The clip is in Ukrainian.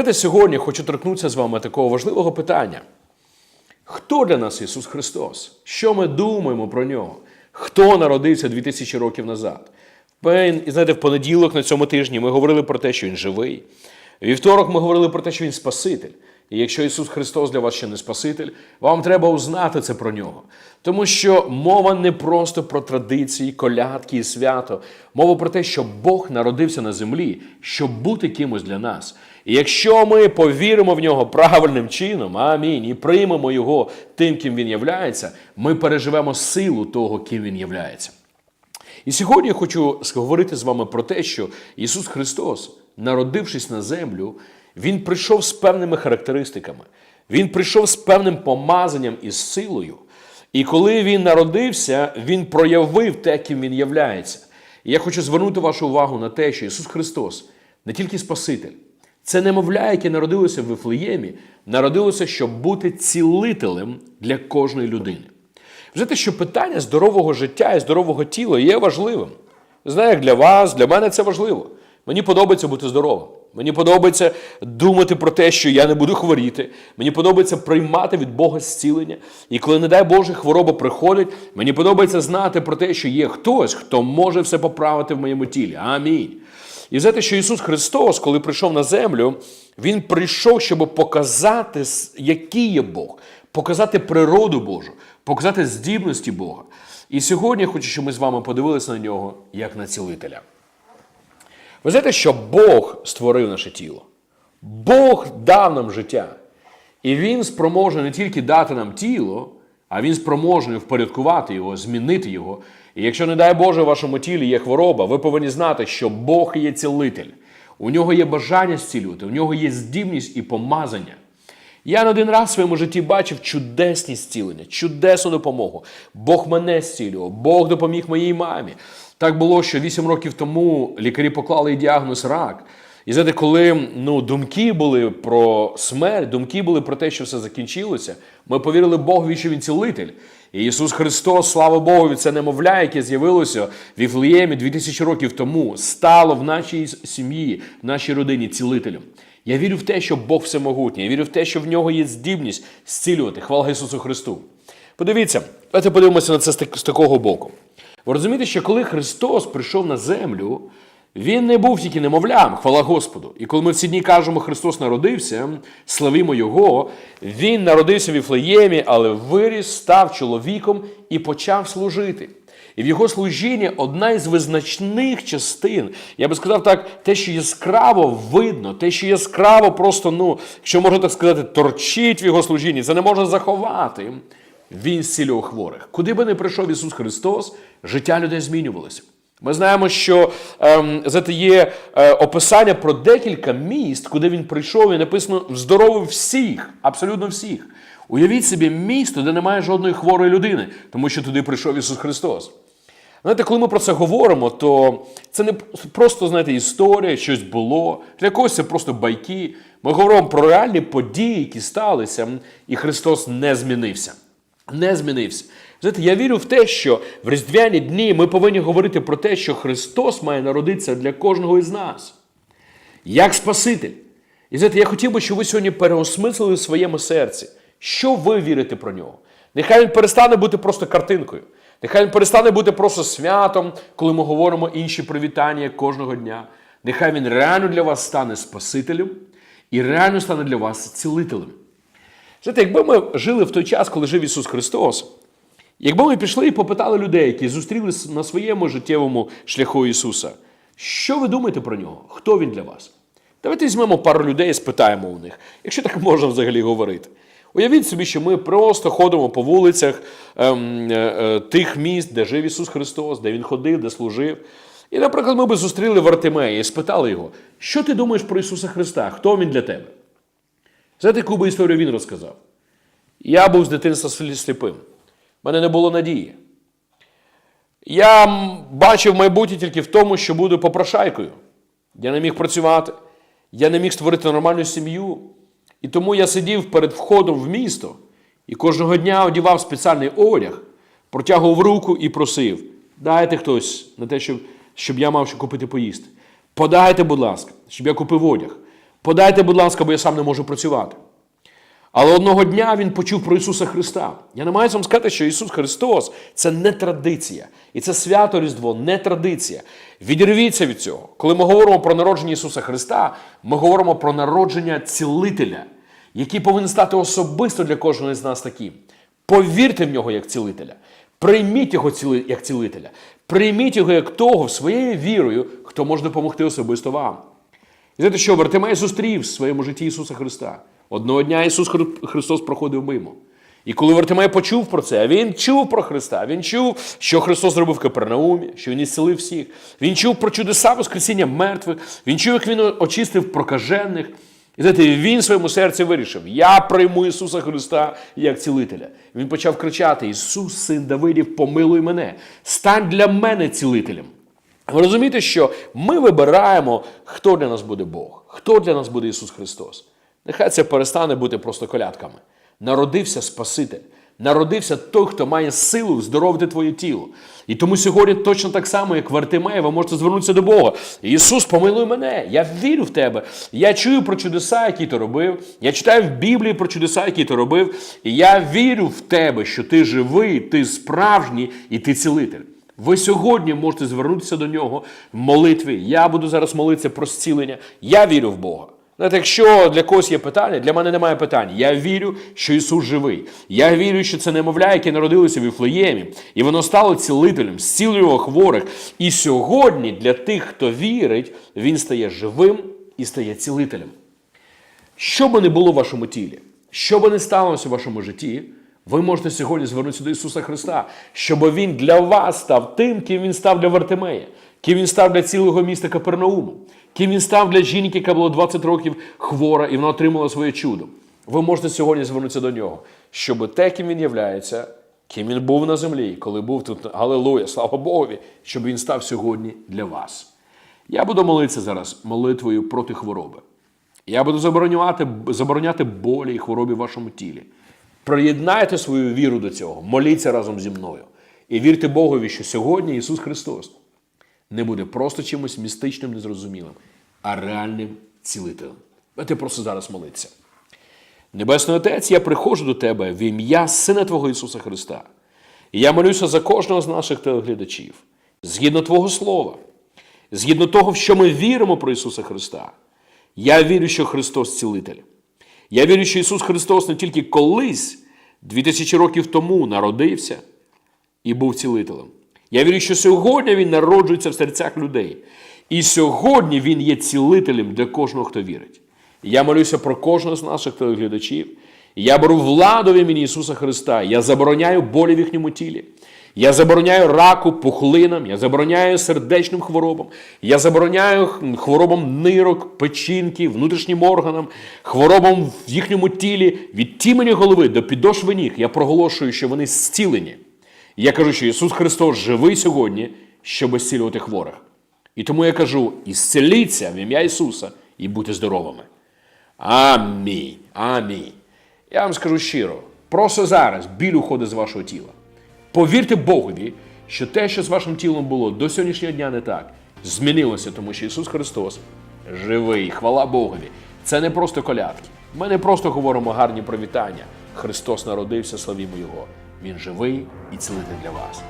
Знаєте, сьогодні хочу торкнутися з вами такого важливого питання. Хто для нас Ісус Христос? Що ми думаємо про нього? Хто народився 2000 років назад? І знаєте, в понеділок на цьому тижні ми говорили про те, що Він живий. Вівторок ми говорили про те, що Він Спаситель. І якщо Ісус Христос для вас ще не Спаситель, вам треба узнати це про нього. Тому що мова не просто про традиції, колядки і свято. Мова про те, що Бог народився на землі, щоб бути кимось для нас. Якщо ми повіримо в нього правильним чином, амінь, і приймемо його тим, ким він являється, ми переживемо силу того, ким він являється. І сьогодні я хочу говорити з вами про те, що Ісус Христос, народившись на землю, Він прийшов з певними характеристиками. Він прийшов з певним помазанням і з силою. І коли він народився, він проявив те, ким він являється. І я хочу звернути вашу увагу на те, що Ісус Христос не тільки Спаситель, це немовля, яке народилося в Вифлеємі, народилося, щоб бути цілителем для кожної людини. Ви Знаєте, що питання здорового життя і здорового тіла є важливим. Знаю, як для вас, для мене це важливо. Мені подобається бути здоровим. Мені подобається думати про те, що я не буду хворіти. Мені подобається приймати від Бога зцілення. І коли, не дай Боже, хвороба приходить, мені подобається знати про те, що є хтось, хто може все поправити в моєму тілі. Амінь. І знаєте, що Ісус Христос, коли прийшов на землю, Він прийшов, щоб показати, який є Бог, показати природу Божу, показати здібності Бога. І сьогодні я хочу, щоб ми з вами подивилися на нього як на цілителя. Ви знаєте, що Бог створив наше тіло. Бог дав нам життя. І Він спроможний не тільки дати нам тіло, а Він спроможний впорядкувати його, змінити його. І якщо, не дай Боже, в вашому тілі є хвороба, ви повинні знати, що Бог є цілитель. У нього є бажання зцілювати, у нього є здібність і помазання. Я не один раз в своєму житті бачив чудесні зцілення, чудесну допомогу. Бог мене зцілював, Бог допоміг моїй мамі. Так було, що 8 років тому лікарі поклали діагноз рак. І знаєте, коли ну, думки були про смерть, думки були про те, що все закінчилося, ми повірили Богові, що він цілитель. І Ісус Христос, слава Богу, це немовля, яке з'явилося в Іфлеємі 2000 років тому, стало в нашій сім'ї, в нашій родині цілителем. Я вірю в те, що Бог всемогутній. Я вірю в те, що в нього є здібність зцілювати. Хвала Ісусу Христу. Подивіться, давайте подивимося на це з такого боку. Ви розумієте, що коли Христос прийшов на землю, він не був тільки немовлям, хвала Господу. І коли ми в ці дні кажемо, Христос народився, славімо Його, Він народився в Іфлеємі, але виріс, став чоловіком і почав служити. І в його служінні одна із визначних частин, я би сказав так, те, що яскраво видно, те, що яскраво просто, ну, якщо можна так сказати, торчить в його служінні, це не можна заховати. Він зцілював хворих. Куди би не прийшов Ісус Христос, життя людей змінювалося. Ми знаємо, що ем, є е, описання про декілька міст, куди він прийшов, і написано здоровив всіх, абсолютно всіх. Уявіть собі місто, де немає жодної хворої людини, тому що туди прийшов Ісус Христос. Знаєте, коли ми про це говоримо, то це не просто знаєте, історія, щось було. Для когось це просто байки. Ми говоримо про реальні події, які сталися, і Христос не змінився. Не змінився. Знаєте, я вірю в те, що в різдвяні дні ми повинні говорити про те, що Христос має народитися для кожного із нас. Як Спаситель. І знаєте, я хотів би, щоб ви сьогодні переосмислили в своєму серці, що ви вірите про нього. Нехай він перестане бути просто картинкою. Нехай він перестане бути просто святом, коли ми говоримо інші привітання кожного дня. Нехай він реально для вас стане Спасителем і реально стане для вас цілителем. Знаєте, якби ми жили в той час, коли жив Ісус Христос, якби ми пішли і попитали людей, які зустріли на своєму життєвому шляху Ісуса, що ви думаєте про нього? Хто він для вас? Давайте візьмемо пару людей і спитаємо у них, якщо так можна взагалі говорити. Уявіть собі, що ми просто ходимо по вулицях ем, е, е, тих міст, де жив Ісус Христос, де Він ходив, де служив. І, наприклад, ми би зустріли Вартимея і спитали його, що ти думаєш про Ісуса Христа? Хто він для тебе? Знаєте, яку би історію він розказав? Я був з дитинства сліпим. У мене не було надії. Я бачив майбутнє тільки в тому, що буду попрошайкою. Я не міг працювати, я не міг створити нормальну сім'ю. І тому я сидів перед входом в місто і кожного дня одягав спеціальний одяг, протягував руку і просив: дайте хтось на те, щоб, щоб я мав що купити поїсти. Подайте, будь ласка, щоб я купив одяг. Подайте, будь ласка, бо я сам не можу працювати. Але одного дня він почув про Ісуса Христа. Я не маю вам сказати, що Ісус Христос це не традиція. І це свято Різдво не традиція. Відірвіться від цього. Коли ми говоримо про народження Ісуса Христа, ми говоримо про народження цілителя, який повинен стати особисто для кожного з нас таким. Повірте в нього як цілителя. Прийміть його як цілителя. Прийміть його як того своєю вірою, хто може допомогти особисто вам. І знаєте, що Вартимей зустрів в своєму житті Ісуса Христа. Одного дня Ісус Христос проходив мимо. І коли Вартимей почув про це, він чув про Христа, він чув, що Христос зробив в Капернаумі, що Він ісцелив всіх. Він чув про чудеса Воскресіння мертвих, він чув, як він очистив прокажених. І знаєте, він в своєму серці вирішив: Я прийму Ісуса Христа як цілителя. Він почав кричати: Ісус, син Давидів, помилуй мене, стань для мене цілителем. Ви розумієте, що ми вибираємо, хто для нас буде Бог, хто для нас буде Ісус Христос. Нехай це перестане бути просто колядками. Народився Спаситель, народився той, хто має силу здоровити твоє тіло. І тому сьогодні точно так само, як Вартимея, ви можете звернутися до Бога. Ісус, помилуй мене, я вірю в тебе. Я чую про чудеса, які ти робив. Я читаю в Біблії про чудеса, які ти робив. І я вірю в тебе, що ти живий, ти справжній і ти цілитель. Ви сьогодні можете звернутися до нього в молитві. Я буду зараз молитися про зцілення. Я вірю в Бога. Знаєте, якщо для когось є питання, для мене немає питань. Я вірю, що Ісус живий. Я вірю, що це немовля, яке народилося в Іфлеємі, і воно стало цілителем, зцілювало хворих. І сьогодні для тих, хто вірить, він стає живим і стає цілителем. Що би не було в вашому тілі, що би не сталося в вашому житті, ви можете сьогодні звернутися до Ісуса Христа, щоб Він для вас став тим, ким Він став для Вартимея, ким Він став для цілого міста Капернауму, ким Він став для жінки, яка була 20 років хвора, і вона отримала своє чудо. Ви можете сьогодні звернутися до нього, щоб те, ким він являється, ким він був на землі, коли був тут, Галилуя, слава Богові, щоб він став сьогодні для вас. Я буду молитися зараз молитвою проти хвороби. Я буду забороняти, забороняти болі і хворобі в вашому тілі. Приєднайте свою віру до цього, моліться разом зі мною. І вірте Богові, що сьогодні Ісус Христос не буде просто чимось містичним, незрозумілим, а реальним цілителем. Давайте просто зараз молитися. Небесний Отець, я приходжу до Тебе в ім'я Сина Твого Ісуса Христа. І я молюся за кожного з наших телеглядачів, згідно Твого Слова, згідно того, в що ми віримо про Ісуса Христа. Я вірю, що Христос цілитель. Я вірю, що Ісус Христос не тільки колись, 2000 років тому, народився і був цілителем. Я вірю, що сьогодні Він народжується в серцях людей. І сьогодні Він є цілителем для кожного, хто вірить. Я молюся про кожного з наших телеглядачів. Я беру владу в імені Ісуса Христа. Я забороняю болі в їхньому тілі. Я забороняю раку, пухлинам, я забороняю сердечним хворобам, я забороняю хворобам нирок, печінки, внутрішнім органам, хворобам в їхньому тілі від тімені голови до підошви ніг. Я проголошую, що вони зцілені. Я кажу, що Ісус Христос живий сьогодні, щоб зцілювати хворих. І тому я кажу: ісцеліться в ім'я Ісуса і будьте здоровими. Амінь. Амінь. Я вам скажу щиро, просто зараз біль уходить з вашого тіла. Повірте Богові, що те, що з вашим тілом було до сьогоднішнього дня не так, змінилося, тому що Ісус Христос живий, хвала Богові. Це не просто колядки. Ми не просто говоримо гарні привітання. Христос народився, славімо Його. Він живий і цілитель для вас.